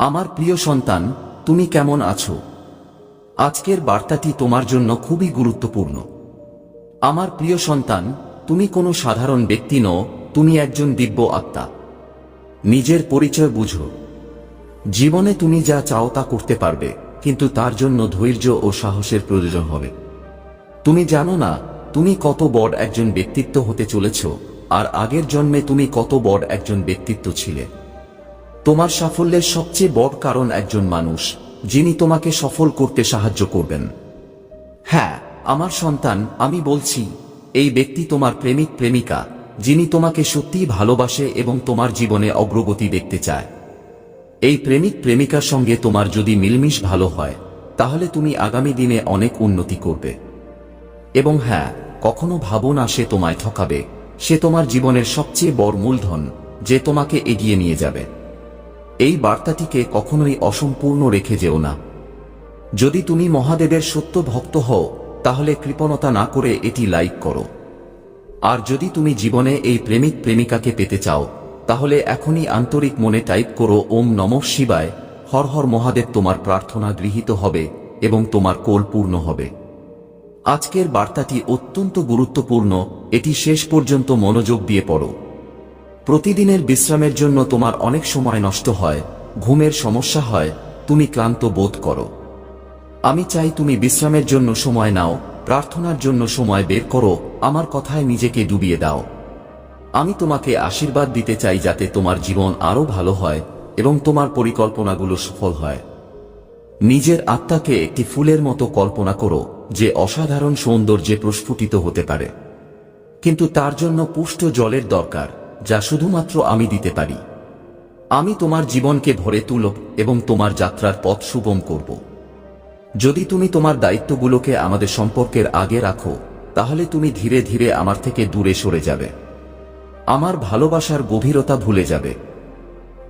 আমার প্রিয় সন্তান, তুমি কেমন আছো? আজকের বার্তাটি তোমার জন্য খুবই গুরুত্বপূর্ণ। আমার প্রিয় সন্তান, তুমি কোনো সাধারণ ব্যক্তি নও, তুমি একজন দিব্য আত্মা। নিজের পরিচয় বুঝো। জীবনে তুমি যা চাও তা করতে পারবে, কিন্তু তার জন্য ধৈর্য ও সাহসের প্রয়োজন হবে। তুমি জানো না, তুমি কত বড় একজন ব্যক্তিত্ব হতে চলেছ, আর আগের জন্মে তুমি কত বড় একজন ব্যক্তিত্ব ছিলে। তোমার সাফল্যের সবচেয়ে বড় কারণ একজন মানুষ, যিনি তোমাকে সফল করতে সাহায্য করবেন। হ্যাঁ আমার সন্তান, আমি বলছি, এই ব্যক্তি তোমার প্রেমিক প্রেমিকা, যিনি তোমাকে সত্যিই ভালোবাসে এবং তোমার জীবনে অগ্রগতি দেখতে চায়। এই প্রেমিক প্রেমিকার সঙ্গে তোমার যদি মিলমিশ ভালো হয়, তাহলে তুমি আগামী দিনে অনেক উন্নতি করবে। এবং হ্যাঁ কখনো ভাবো না সে তোমায় ঠকাবে, সে তোমার জীবনের সবচেয়ে বড় মূলধন, যে তোমাকে এগিয়ে নিয়ে যাবে। এই বার্তাটিকে কখনোই অসম্পূর্ণ রেখে যেও না। যদি তুমি মহাদেবের সত্য ভক্ত হও, তাহলে কৃপণতা না করে এটি লাইক করো। আর যদি তুমি জীবনে এই প্রেমিক প্রেমিকাকে পেতে চাও, তাহলে এখনই আন্তরিক মনে টাইপ করো, ওম নমঃ শিবায়, হর হর মহাদেব, তোমার প্রার্থনা গৃহীত হবে এবং তোমার কোল পূর্ণ হবে। আজকের বার্তাটি অত্যন্ত গুরুত্বপূর্ণ, এটি শেষ পর্যন্ত মনোযোগ দিয়ে পড়ো। প্রতিদিনের বিশ্রামের জন্য তোমার অনেক সময় নষ্ট হয়, ঘুমের সমস্যা হয়, তুমি ক্লান্ত বোধ করো। আমি চাই তুমি বিশ্রামের জন্য সময় নাও, প্রার্থনার জন্য সময় বের করো, আমার কথায় নিজেকে ডুবিয়ে দাও। আমি তোমাকে আশীর্বাদ দিতে চাই যাতে তোমার জীবন আরও ভালো হয় এবং তোমার পরিকল্পনাগুলো সফল হয়। নিজের আত্মাকে একটি ফুলের মতো কল্পনা করো, যে অসাধারণ সৌন্দর্যে প্রস্ফুটিত হতে পারে। কিন্তু তার জন্য পুষ্ট জলের দরকার। যা শুধুমাত্র আমি দিতে পারি। আমি তোমার জীবনকে ভরে তুলব এবং তোমার যাত্রার পথ সুগম করব। যদি তুমি তোমার দায়িত্বগুলোকে আমাদের সম্পর্কের আগে রাখো, তাহলে তুমি ধীরে ধীরে আমার থেকে দূরে সরে যাবে। আমার ভালোবাসার গভীরতা ভুলে যাবে।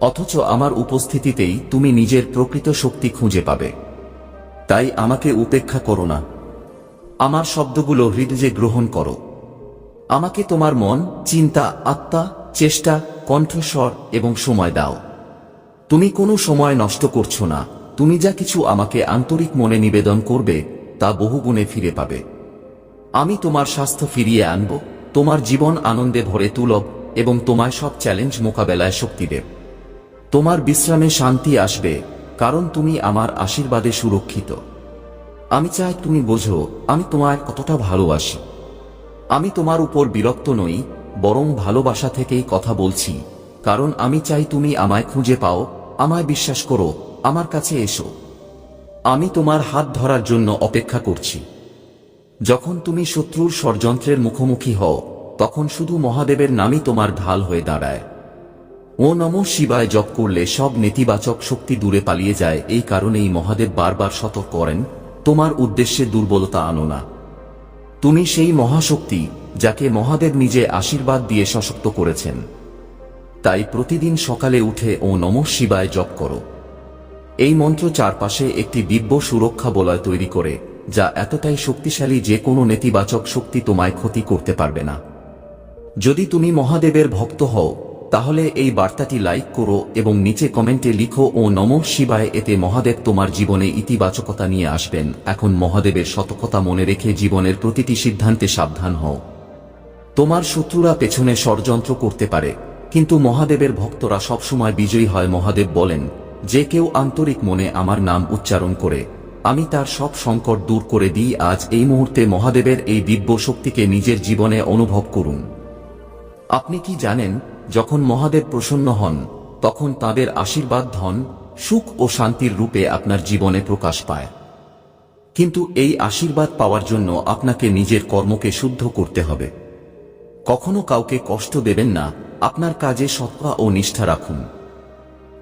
অথচ আমার উপস্থিতিতেই তুমি নিজের প্রকৃত শক্তি খুঁজে পাবে। তাই আমাকে উপেক্ষা করো না। আমার শব্দগুলো হৃদয়ে গ্রহণ করো। আমাকে তোমার মন, চিন্তা, আত্মা, চেষ্টা, কণ্ঠস্বর এবং সময় দাও। তুমি কোনো সময় নষ্ট করছ না। তুমি যা কিছু আমাকে আন্তরিক মনে নিবেদন করবে, তা বহুগুণে ফিরে পাবে। আমি তোমার স্বাস্থ্য ফিরিয়ে আনব, তোমার জীবন আনন্দে ভরে তুলব এবং তোমায় সব চ্যালেঞ্জ মোকাবেলায় শক্তি দেব। তোমার বিশ্রামে শান্তি আসবে, কারণ তুমি আমার আশীর্বাদে সুরক্ষিত। আমি চাই তুমি বোঝো, আমি তোমায় কতটা ভালোবাসি। আমি তোমার উপর বিরক্ত নই, বরং ভালোবাসা থেকেই কথা বলছি, কারণ আমি চাই তুমি আমায় খুঁজে পাও, আমায় বিশ্বাস করো, আমার কাছে এসো। আমি তোমার হাত ধরার জন্য অপেক্ষা করছি। যখন তুমি শত্রুর ষড়যন্ত্রের মুখোমুখি হও, তখন শুধু মহাদেবের নামই তোমার ঢাল হয়ে দাঁড়ায়। ও নম শিবায় জপ করলে সব নেতিবাচক শক্তি দূরে পালিয়ে যায়, এই কারণেই মহাদেব বারবার সতর্ক করেন, তোমার উদ্দেশ্যে দুর্বলতা আনো না। তুমি সেই মহাশক্তি, যাকে মহাদেব নিজে আশীর্বাদ দিয়ে সশক্ত করেছেন। তাই প্রতিদিন সকালে উঠে ও নম শিবায় জপ করো। এই মন্ত্র চারপাশে একটি দিব্য সুরক্ষা বলয় তৈরি করে, যা এতটাই শক্তিশালী যে কোনো নেতিবাচক শক্তি তোমায় ক্ষতি করতে পারবে না। যদি তুমি মহাদেবের ভক্ত হও তাহলে এই বার্তাটি লাইক করো এবং নিচে কমেন্টে লিখো, ও নম শিবায়, এতে মহাদেব তোমার জীবনে ইতিবাচকতা নিয়ে আসবেন। এখন মহাদেবের সতর্কতা মনে রেখে জীবনের প্রতিটি সিদ্ধান্তে সাবধান হও। তোমার শত্রুরা পেছনে ষড়যন্ত্র করতে পারে, কিন্তু মহাদেবের ভক্তরা সবসময় বিজয়ী হয়। মহাদেব বলেন, যে কেউ আন্তরিক মনে আমার নাম উচ্চারণ করে, আমি তার সব সংকট দূর করে দিই। আজ এই মুহূর্তে মহাদেবের এই দিব্য শক্তিকে নিজের জীবনে অনুভব করুন। আপনি কি জানেন যখন মহাদেব প্রসন্ন হন, তখন তাদের আশীর্বাদ, ধন, সুখ ও শান্তির রূপে আপনার জীবনে প্রকাশ পায়। কিন্তু এই আশীর্বাদ পাওয়ার জন্য আপনাকে নিজের কর্মকে শুদ্ধ করতে হবে। কখনো কাউকে কষ্ট দেবেন না, আপনার কাজে সত্তা ও নিষ্ঠা রাখুন।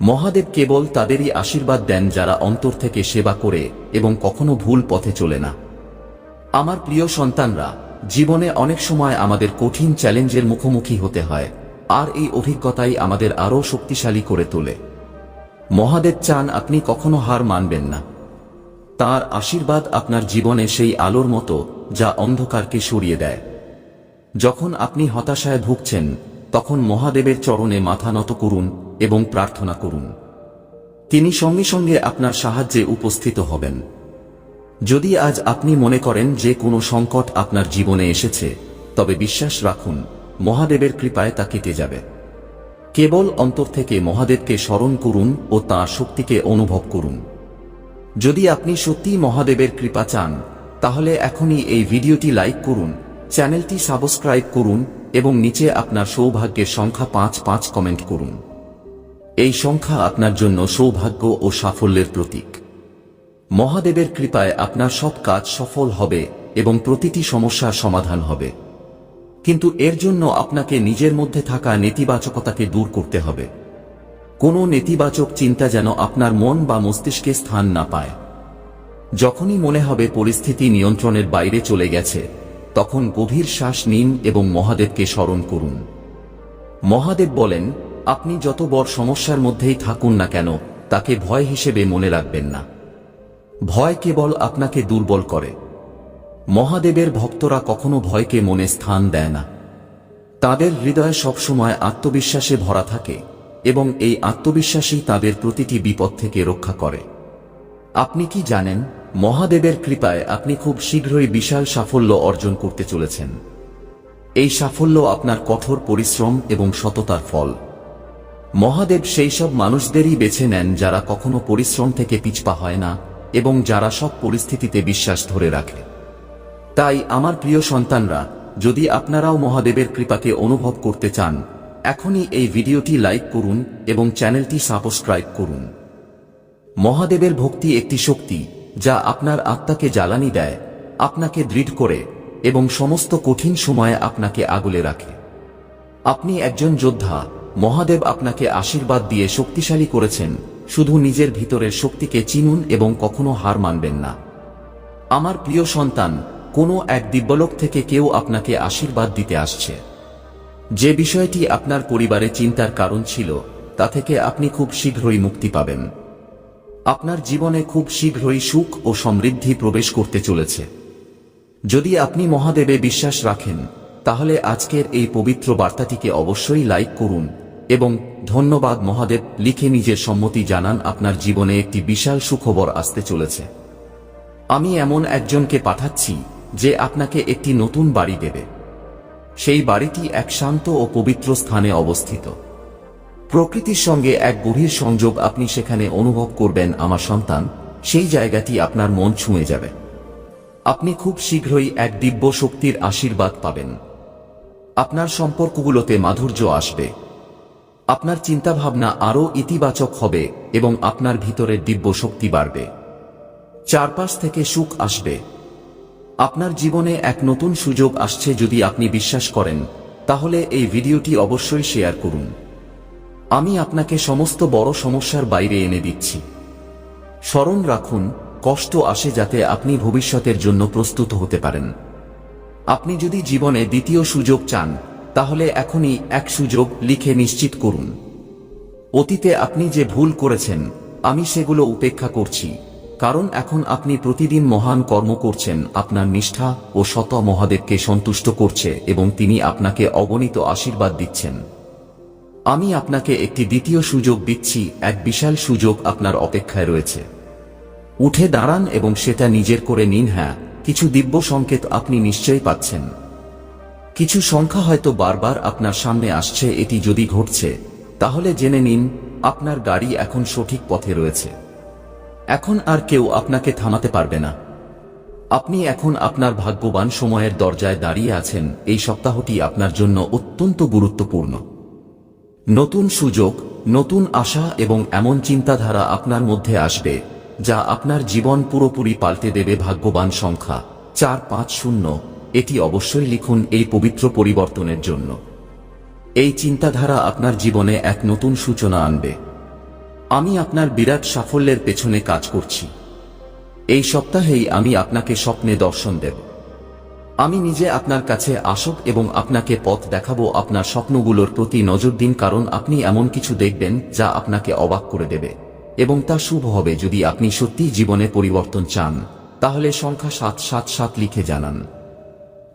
মহাদেব কেবল তাদেরই আশীর্বাদ দেন যারা অন্তর থেকে সেবা করে এবং কখনো ভুল পথে চলে না। আমার প্রিয় সন্তানরা, জীবনে অনেক সময় আমাদের কঠিন চ্যালেঞ্জের মুখোমুখি হতে হয়। আর এই অভিজ্ঞতাই আমাদের আরও শক্তিশালী করে তোলে। মহাদেব চান আপনি কখনো হার মানবেন না। তার আশীর্বাদ আপনার জীবনে সেই আলোর মতো যা অন্ধকারকে সরিয়ে দেয়। যখন আপনি হতাশায় ভুগছেন, তখন মহাদেবের চরণে মাথা নত করুন এবং প্রার্থনা করুন। তিনি সঙ্গে সঙ্গে আপনার সাহায্যে উপস্থিত হবেন। যদি আজ আপনি মনে করেন যে কোনো সংকট আপনার জীবনে এসেছে, তবে বিশ্বাস রাখুন মহাদেবের কৃপায় তা কেটে যাবে। কেবল অন্তর থেকে মহাদেবকে স্মরণ করুন ও তাঁর শক্তিকে অনুভব করুন। যদি আপনি সত্যিই মহাদেবের কৃপা চান, তাহলে এখনই এই ভিডিওটি লাইক করুন, চ্যানেলটি সাবস্ক্রাইব করুন এবং নিচে আপনার সৌভাগ্যের সংখ্যা পাঁচ পাঁচ কমেন্ট করুন। এই সংখ্যা আপনার জন্য সৌভাগ্য ও সাফল্যের প্রতীক। মহাদেবের কৃপায় আপনার সব কাজ সফল হবে এবং প্রতিটি সমস্যার সমাধান হবে। কিন্তু এর জন্য আপনাকে নিজের মধ্যে থাকা নেতিবাচকতাকে দূর করতে হবে। কোনো নেতিবাচক চিন্তা যেন আপনার মন বা মস্তিষ্কে স্থান না পায়। যখনই মনে হবে পরিস্থিতি নিয়ন্ত্রণের বাইরে চলে গেছে, তখন গভীর শ্বাস নিন এবং মহাদেবকে স্মরণ করুন। মহাদেব বলেন, আপনি যত বড় সমস্যার মধ্যেই থাকুন না কেন, তাকে ভয় হিসেবে মনে রাখবেন না। ভয় কেবল আপনাকে দুর্বল করে। মহাদেবের ভক্তরা কখনো ভয়কে মনে স্থান দেয় না। তাদের হৃদয় সবসময় আত্মবিশ্বাসে ভরা থাকে এবং এই আত্মবিশ্বাসই তাদের প্রতিটি বিপদ থেকে রক্ষা করে। আপনি কি জানেন, মহাদেবের কৃপায় আপনি খুব শীঘ্রই বিশাল সাফল্য অর্জন করতে চলেছেন। এই সাফল্য আপনার কঠোর পরিশ্রম এবং সততার ফল। মহাদেব সেই সব মানুষদেরই বেছে নেন যারা কখনো পরিশ্রম থেকে পিছপা হয় না এবং যারা সব পরিস্থিতিতে বিশ্বাস ধরে রাখে। তাই আমার প্রিয় সন্তানরা, যদি আপনারাও মহাদেবের কৃপাকে অনুভব করতে চান, এখনই এই ভিডিওটি লাইক করুন এবং চ্যানেলটি সাবস্ক্রাইব করুন। মহাদেবের ভক্তি একটি শক্তি, যা আপনার আত্মাকে জ্বালানি দেয়, আপনাকে দৃঢ় করে এবং সমস্ত কঠিন সময়ে আপনাকে আগলে রাখে। আপনি একজন যোদ্ধা, মহাদেব আপনাকে আশীর্বাদ দিয়ে শক্তিশালী করেছেন, শুধু নিজের ভিতরের শক্তিকে চিনুন এবং কখনো হার মানবেন না। আমার প্রিয় সন্তান কোনো এক দিব্যলোক থেকে কেউ আপনাকে আশীর্বাদ দিতে আসছে। যে বিষয়টি আপনার পরিবারে চিন্তার কারণ ছিল, তা থেকে আপনি খুব শীঘ্রই মুক্তি পাবেন। আপনার জীবনে খুব শীঘ্রই সুখ ও সমৃদ্ধি প্রবেশ করতে চলেছে। যদি আপনি মহাদেবে বিশ্বাস রাখেন, তাহলে আজকের এই পবিত্র বার্তাটিকে অবশ্যই লাইক করুন এবং ধন্যবাদ মহাদেব লিখে নিজের সম্মতি জানান আপনার জীবনে একটি বিশাল সুখবর আসতে চলেছে। আমি এমন একজনকে পাঠাচ্ছি যে আপনাকে একটি নতুন বাড়ি দেবে। সেই বাড়িটি এক শান্ত ও পবিত্র স্থানে অবস্থিত। প্রকৃতির সঙ্গে এক গভীর সংযোগ আপনি সেখানে অনুভব করবেন, আমার সন্তান। সেই জায়গাটি আপনার মন ছুঁয়ে যাবে। আপনি খুব শীঘ্রই এক দিব্য শক্তির আশীর্বাদ পাবেন। আপনার সম্পর্কগুলোতে মাধুর্য আসবে। আপনার চিন্তাভাবনা আরও ইতিবাচক হবে এবং আপনার ভিতরের দিব্য শক্তি বাড়বে। চারপাশ থেকে সুখ আসবে। আপনার জীবনে এক নতুন সুযোগ আসছে যদি আপনি বিশ্বাস করেন, তাহলে এই ভিডিওটি অবশ্যই শেয়ার করুন। আমি আপনাকে সমস্ত বড় সমস্যার বাইরে এনে দিচ্ছি। স্মরণ রাখুন, কষ্ট আসে যাতে আপনি ভবিষ্যতের জন্য প্রস্তুত হতে পারেন। আপনি যদি জীবনে দ্বিতীয় সুযোগ চান, তাহলে এখনই এক সুযোগ লিখে নিশ্চিত করুন। অতীতে আপনি যে ভুল করেছেন, আমি সেগুলো উপেক্ষা করছি। কারণ এখন আপনি প্রতিদিন মহান কর্ম করছেন, আপনার নিষ্ঠা ও শত মহাদেবকে সন্তুষ্ট করছে এবং তিনি আপনাকে অগণিত আশীর্বাদ দিচ্ছেন। আমি আপনাকে একটি দ্বিতীয় সুযোগ দিচ্ছি, এক বিশাল সুযোগ আপনার অপেক্ষায় রয়েছে। উঠে দাঁড়ান এবং সেটা নিজের করে নিন হ্যাঁ কিছু দিব্য সংকেত আপনি নিশ্চয়ই পাচ্ছেন। কিছু সংখ্যা হয়তো বারবার আপনার সামনে আসছে, এটি যদি ঘটছে, তাহলে জেনে নিন, আপনার গাড়ি এখন সঠিক পথে রয়েছে। এখন আর কেউ আপনাকে থামাতে পারবে না। আপনি এখন আপনার ভাগ্যবান সময়ের দরজায় দাঁড়িয়ে আছেন, এই সপ্তাহটি আপনার জন্য অত্যন্ত গুরুত্বপূর্ণ। নতুন সুযোগ, নতুন আশা এবং এমন চিন্তাধারা আপনার মধ্যে আসবে, যা আপনার জীবন পুরোপুরি পাল্টে দেবে ভাগ্যবান সংখ্যা চার পাঁচ শূন্য। এটি অবশ্যই লিখুন এই পবিত্র পরিবর্তনের জন্য। এই চিন্তাধারা আপনার জীবনে এক নতুন সূচনা আনবে। আমি আপনার বিরাট সাফল্যের পেছনে কাজ করছি। এই সপ্তাহেই আমি আপনাকে স্বপ্নে দর্শন দেব। আমি নিজে আপনার কাছে আসব এবং আপনাকে পথ দেখাবো আপনার স্বপ্নগুলোর প্রতি নজর দিন কারণ আপনি এমন কিছু দেখবেন যা আপনাকে অবাক করে দেবে। এবং তা শুভ হবে যদি আপনি সত্যিই জীবনে পরিবর্তন চান। তাহলে সংখ্যা সাত সাত সাত লিখে জানান।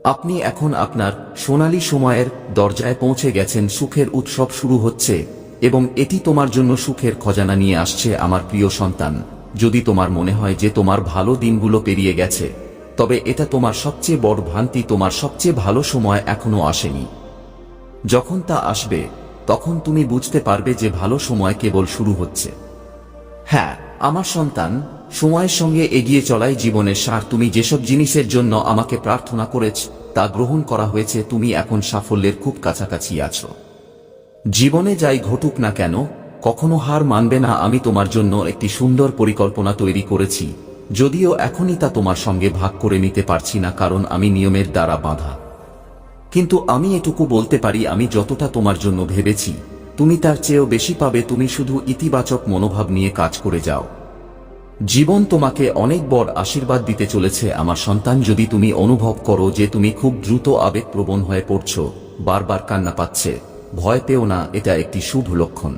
আপনি এখন আপনার সোনালী সময়ের দরজায় পৌঁছে গেছেন, সুখের উৎসব শুরু হচ্ছে এবং এটি তোমার জন্য সুখের খজানা নিয়ে আসছে আমার প্রিয় সন্তান। যদি তোমার মনে হয় যে তোমার ভালো দিনগুলো পেরিয়ে গেছে, তবে এটা তোমার সবচেয়ে বড় ভ্রান্তি, তোমার সবচেয়ে ভালো সময় এখনও আসেনি। যখন তা আসবে, তখন তুমি বুঝতে পারবে যে ভালো সময় কেবল শুরু হচ্ছে। হ্যাঁ আমার সন্তান, সময়ের সঙ্গে এগিয়ে চলাই জীবনের সার। তুমি যেসব জিনিসের জন্য আমাকে প্রার্থনা করেছ, তা গ্রহণ করা হয়েছে, তুমি এখন সাফল্যের খুব কাছাকাছি আছো। জীবনে যাই ঘটুক না কেন, কখনো হার মানবে না আমি তোমার জন্য একটি সুন্দর পরিকল্পনা তৈরি করেছি, যদিও এখনই তা তোমার সঙ্গে ভাগ করে নিতে পারছি না কারণ আমি নিয়মের দ্বারা বাঁধা। কিন্তু আমি এটুকু বলতে পারি, আমি যতটা তোমার জন্য ভেবেছি, তুমি তার চেয়েও বেশি পাবে, তুমি শুধু ইতিবাচক মনোভাব নিয়ে কাজ করে যাও। জীবন তোমাকে অনেক বড় আশীর্বাদ দিতে চলেছে, আমার সন্তান, যদি তুমি অনুভব করো যে তুমি খুব দ্রুত আবেগপ্রবণ হয়ে পড়ছো, বারবার কান্না পাচ্ছে। ভয় পেও না, এটা একটি শুভ লক্ষণ।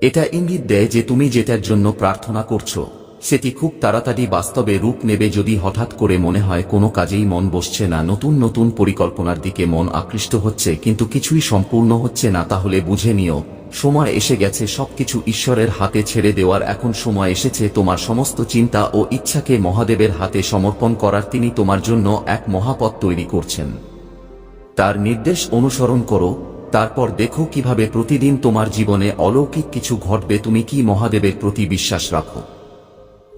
এটা ইঙ্গিত দেয় যে তুমি যেটার জন্য প্রার্থনা করছ, সেটি খুব তাড়াতাড়ি বাস্তবে রূপ নেবে যদি হঠাৎ করে মনে হয় কোনো কাজেই মন বসছে না, নতুন নতুন পরিকল্পনার দিকে মন আকৃষ্ট হচ্ছে, কিন্তু কিছুই সম্পূর্ণ হচ্ছে না, তাহলে বুঝে নিও, সময় এসে গেছে, সবকিছু ঈশ্বরের হাতে ছেড়ে দেওয়ার এখন সময় এসেছে, তোমার সমস্ত চিন্তা ও ইচ্ছাকে মহাদেবের হাতে সমর্পণ করার তিনি তোমার জন্য এক মহাপথ তৈরি করছেন। তার নির্দেশ অনুসরণ করো তারপর দেখো কীভাবে প্রতিদিন তোমার জীবনে অলৌকিক কিছু ঘটবে, তুমি কি মহাদেবের প্রতি বিশ্বাস রাখো?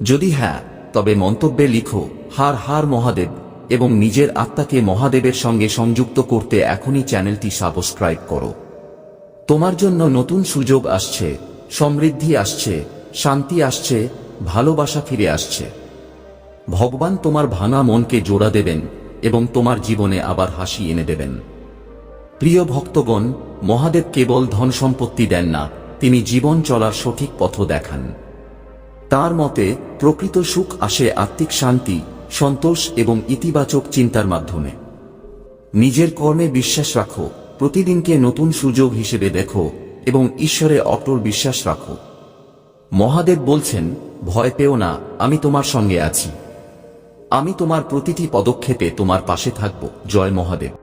যদি হ্যাঁ তবে মন্তব্যে লিখো, হার হার মহাদেব, এবং নিজের আত্মাকে মহাদেবের সঙ্গে সংযুক্ত করতে এখনই চ্যানেলটি সাবস্ক্রাইব করো। তোমার জন্য নতুন সুযোগ আসছে, সমৃদ্ধি আসছে, শান্তি আসছে, ভালোবাসা ফিরে আসছে। ভগবান তোমার ভাঙা মনকে জোড়া দেবেন, এবং তোমার জীবনে আবার হাসি এনে দেবেন। প্রিয় ভক্তগণ, মহাদেব কেবল ধন সম্পত্তি দেন না, তিনি জীবন চলার সঠিক পথ দেখান। তার মতে, প্রকৃত সুখ আসে আত্মিক শান্তি, সন্তোষ এবং ইতিবাচক চিন্তার মাধ্যমে। নিজের কর্মে বিশ্বাস রাখো, প্রতিদিনকে নতুন সুযোগ হিসেবে দেখো এবং ঈশ্বরে অটল বিশ্বাস রাখো। মহাদেব বলছেন, ভয় পেও না, আমি তোমার সঙ্গে আছি। আমি তোমার প্রতিটি পদক্ষেপে তোমার পাশে থাকব। জয় মহাদেব।